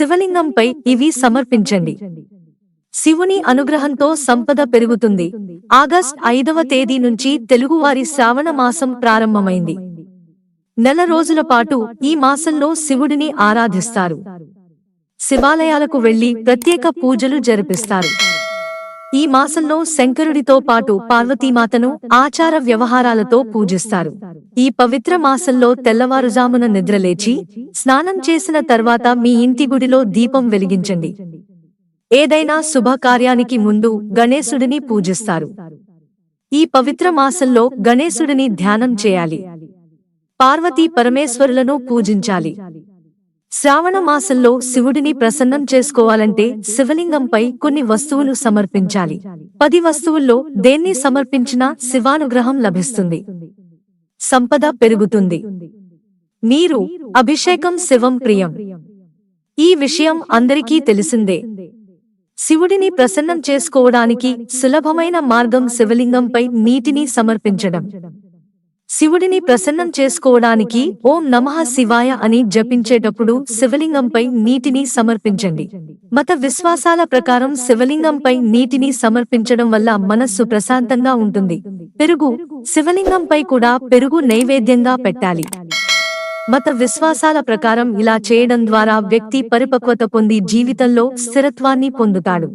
శివలింగంపై ఇవి సమర్పించండి. శివుని అనుగ్రహంతో సంపద పెరుగుతుంది. ఆగస్ట్ ఐదవ తేదీ నుంచి తెలుగువారి శ్రావణ మాసం ప్రారంభమైంది. నెల రోజుల పాటు ఈ మాసంలో శివుడిని ఆరాధిస్తారు. శివాలయాలకు వెళ్ళి ప్రత్యేక పూజలు జరిపిస్తారు. ఈ మాసంలో శంకరుడితో పాటు పార్వతీమాతను ఆచార వ్యవహారాలతో పూజిస్తారు. ఈ పవిత్ర మాసంలో తెల్లవారుజామున నిద్రలేచి స్నానం చేసిన తర్వాత మీ ఇంటి గుడిలో దీపం వెలిగించండి. ఏదైనా శుభకార్యానికి ముందు గణేశుడిని పూజిస్తారు. ఈ పవిత్ర మాసంలో గణేశుడిని ధ్యానం చేయాలి. పార్వతీ పరమేశ్వరులను పూజించాలి. శ్రావణ మాసంలో శివుడిని ప్రసన్నం చేసుకోవాలంటే శివలింగంపై కొన్ని వస్తువులు సమర్పించాలి. పది వస్తువుల్లో దేన్ని సమర్పించినా శివానుగ్రహం లభిస్తుంది. సంపద పెరుగుతుంది. నీరు అభిషేకం శివం ప్రియం. ఈ విషయం అందరికీ తెలిసిందే. శివుడిని ప్రసన్నం చేసుకోవడానికి సులభమైన మార్గం శివలింగంపై నీటిని సమర్పించడం. శివుడిని ప్రసన్నం చేసుకోవడానికి ఓం నమః శివాయ అని జపించేటప్పుడు శివలింగంపై నీటిని సమర్పించండి. మత విశ్వాసాల ప్రకారం శివలింగంపై నీటిని సమర్పించడం వల్ల మనస్సు ప్రశాంతంగా ఉంటుంది. పెరుగు శివలింగంపై కూడా పెరుగు నైవేద్యంగా పెట్టాలి. మత విశ్వాసాల ప్రకారం ఇలా చేయడం ద్వారా వ్యక్తి పరిపక్వత పొంది జీవితంలో స్థిరత్వాన్ని పొందుతాడు.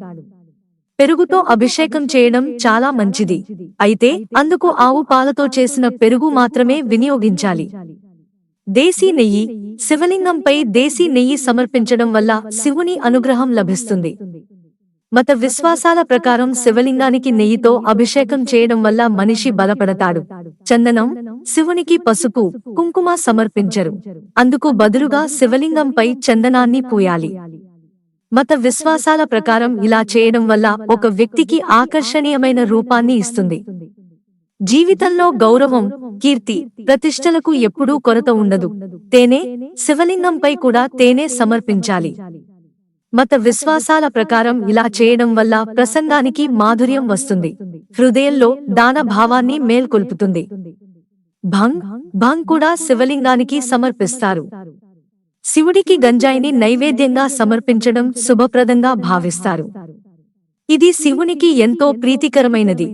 పెరుగుతో అభిషేకం చేయడం చాలా మంచిది. అయితే అందుకు ఆవు పాలతో చేసిన పెరుగు మాత్రమే వినియోగించాలి. దేశీ నెయ్యి శివలింగంపై దేశీ నెయ్యి సమర్పించడం వల్ల శివుని అనుగ్రహం లభిస్తుంది. మత విశ్వాసాల ప్రకారం శివలింగానికి నెయ్యితో అభిషేకం చేయడం వల్ల మనిషి బలపడతాడు. చందనం శివునికి పసుపు కుంకుమ సమర్పించరు. అందుకు బదులుగా శివలింగంపై చందనాన్ని పూయాలి. మత విశ్వాసాల ప్రకారం ఇలా చేయడం వల్ల ఒక వ్యక్తికి ఆకర్షణీయమైన రూపాన్ని ఇస్తుంది. జీవితంలో గౌరవం కీర్తి ప్రతిష్టలకు ఎప్పుడూ కొరత ఉండదు. తేనె శివలింగంపై కూడా తేనె సమర్పించాలి. మత విశ్వాసాల ప్రకారం ఇలా చేయడం వల్ల ప్రసంగానికి మాధుర్యం వస్తుంది. హృదయంలో దాన భావాన్ని మేల్కొల్పుతుంది. భంగ్ భంగ్ కూడా శివలింగానికి సమర్పిస్తారు. శివుడికి గంజాయిని నైవేద్యంగా సమర్పించడం శుభప్రదంగా భావిస్తారు. ఇది శివునికి ఎంతో ప్రీతికరమైనది.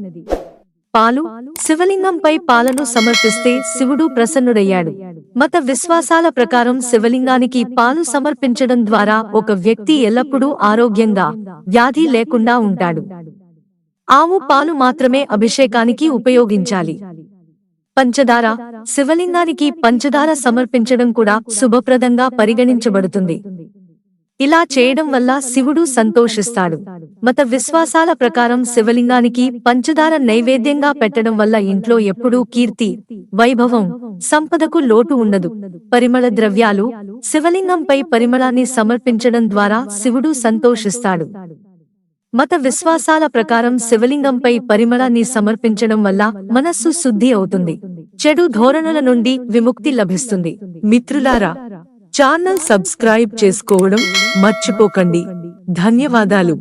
పాలు శివలింగంపై పాలను సమర్పిస్తే శివుడు ప్రసన్నుడయ్యాడు. మత విశ్వాసాల ప్రకారం శివలింగానికి పాలు సమర్పించడం ద్వారా ఒక వ్యక్తి ఎల్లప్పుడూ ఆరోగ్యంగా వ్యాధి లేకుండా ఉంటాడు. ఆవు పాలు మాత్రమే అభిషేకానికి ఉపయోగించాలి. పంచదార శివలింగానికి పంచదార సమర్పించడం కూడా శుభప్రదంగా పరిగణించబడుతుంది. ఇలా చేయడం వల్ల శివుడు సంతోషిస్తాడు. మత విశ్వాసాల ప్రకారం శివలింగానికి పంచదార నైవేద్యంగా పెట్టడం వల్ల ఇంట్లో ఎప్పుడూ కీర్తి వైభవం సంపదకు లోటు ఉండదు. పరిమళ ద్రవ్యాలు శివలింగంపై పరిమళాన్ని సమర్పించడం ద్వారా శివుడు సంతోషిస్తాడు. మత విశ్వాసాల ప్రకారం శివలింగంపై పరిమళాన్ని సమర్పించడం వల్ల మనస్సు శుద్ధి అవుతుంది. చెడు ధోరణుల నుండి విముక్తి లభిస్తుంది. మిత్రులారా ఛానల్ సబ్స్క్రైబ్ చేసుకోవడం మర్చిపోకండి. ధన్యవాదాలు.